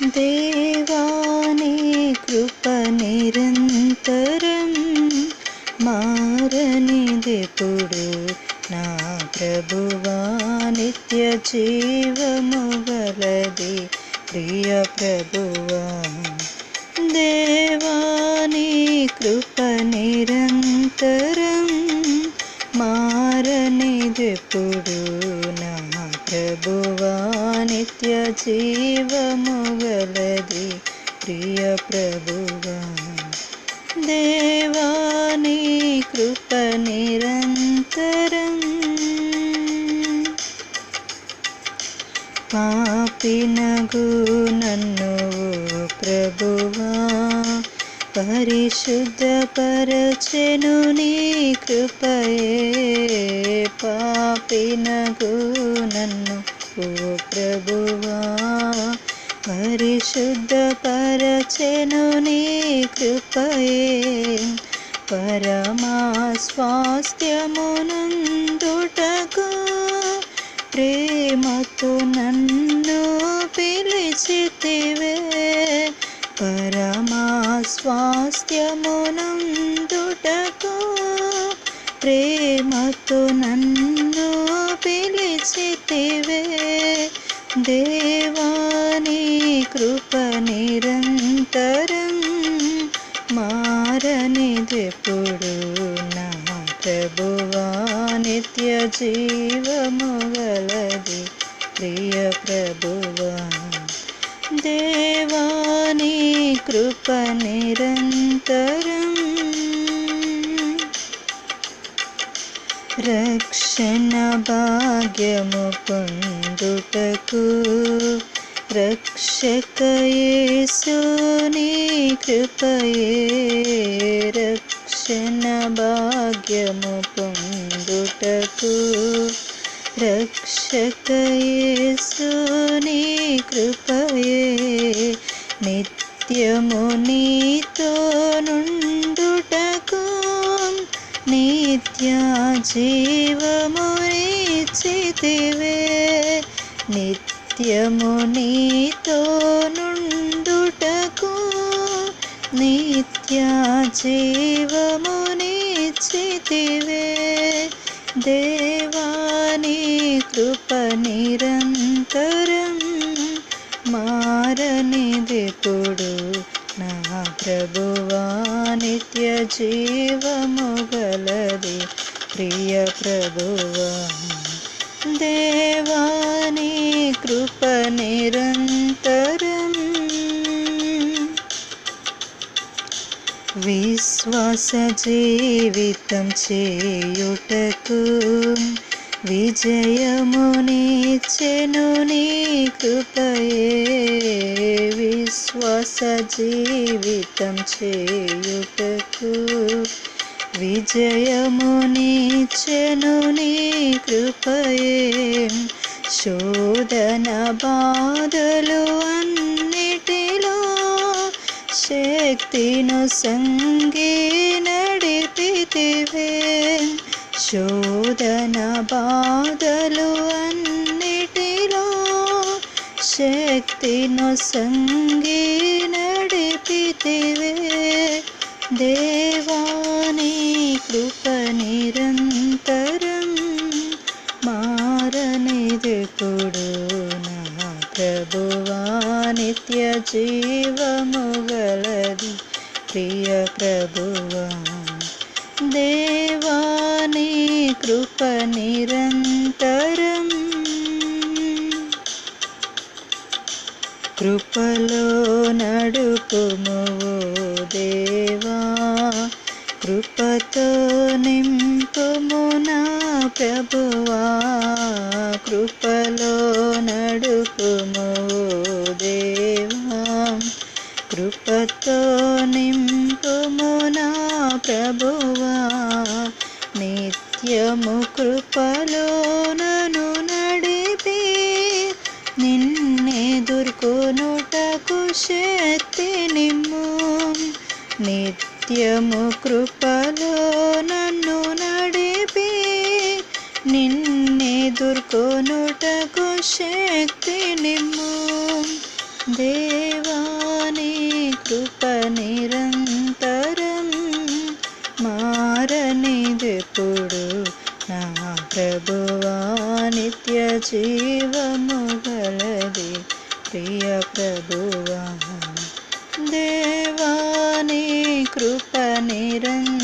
దేవాని కృప నిరంతరం మారనిదిపుడు నా ప్రభువా నిత్య జీవము గలది ప్రియ ప్రభువా. దేవాని కృప నిరంతరం మారనిదిపుడు నా ప్రభువా నిత్య జీవ ప్రియ ప్రభువా దేవాని కృప నిరంతరం. పాపినగు నన్ను ఓ ప్రభువా పరిశుద్ధపరచెను నీ కృపయే. పాపినగు నన్ను ఓ ప్రభువా పరిశుద్ధపరచెను నీ కృపయే. పరమా స్వాస్థ్యమునందుటకు ప్రేమతో నన్ను పిలిచితివే. పరమా స్వాస్థ్యమునందుటకు ప్రేమతో నన్ను పిలిచితివే. దేవా తరం మారనిదెప్పుడు నా ప్రభువా నిత్య జీవముగలది ప్రియ ప్రభువా. దేవాని కృప నిరంతరం రక్షణ భాగ్యము పొందుటకు రక్షకయేసుని కృపయే రక్షణ భాగ్యము పొందుటకు రక్షకయేసుని కృపయే నిత్యము నీతో నుండుటకు నిత్య జీవ నిత్యము నీతో నుండుటకు నిత్య జీవమునిచ్చితివే దేవాని కృప నిరంతరం మారనిదిపుడు నా ప్రభువా నిత్య జీవము గలది. ప్రియ ప్రభువా దేవా కృప నిరంతరం. విశ్వాస జీవితం చేయుటకు విజయమునిచ్చెను నీ కృపయే. విశ్వాస జీవితం చేయుటకు విజయమునిచ్చెను నీ కృపయే. శోధన బాధలు అన్నిటిలో శక్తిను సంగి నడిపితివే. శోధన బాధలు అన్నిటిలో శక్తిను సంగి నడిపితివే. దేవాని కృప మారనిదెప్పుడు నా ప్రభువా నిత్య జీవము గలది. ప్రియ ప్రభువా దేవాని కృప నిరంతరం. కృపలో నడుపుము నడుపుము దేవా కృపతో నింపుము నా ప్రభువా. నిత్యము కృపలో నను నడిపి నిన్నెదుర్కొనుటకు శక్తి నిమ్ము. నిత్యము కృపలో నన్ను నడిపి ఎదుర్కొనుటకు శక్తినిమ్ము దేవాని కృప నిరంతరం మారనిదెప్పుడు నా ప్రభువా నిత్య జీవము గలది ప్రియ ప్రభువా దేవాని కృప నిరంతరం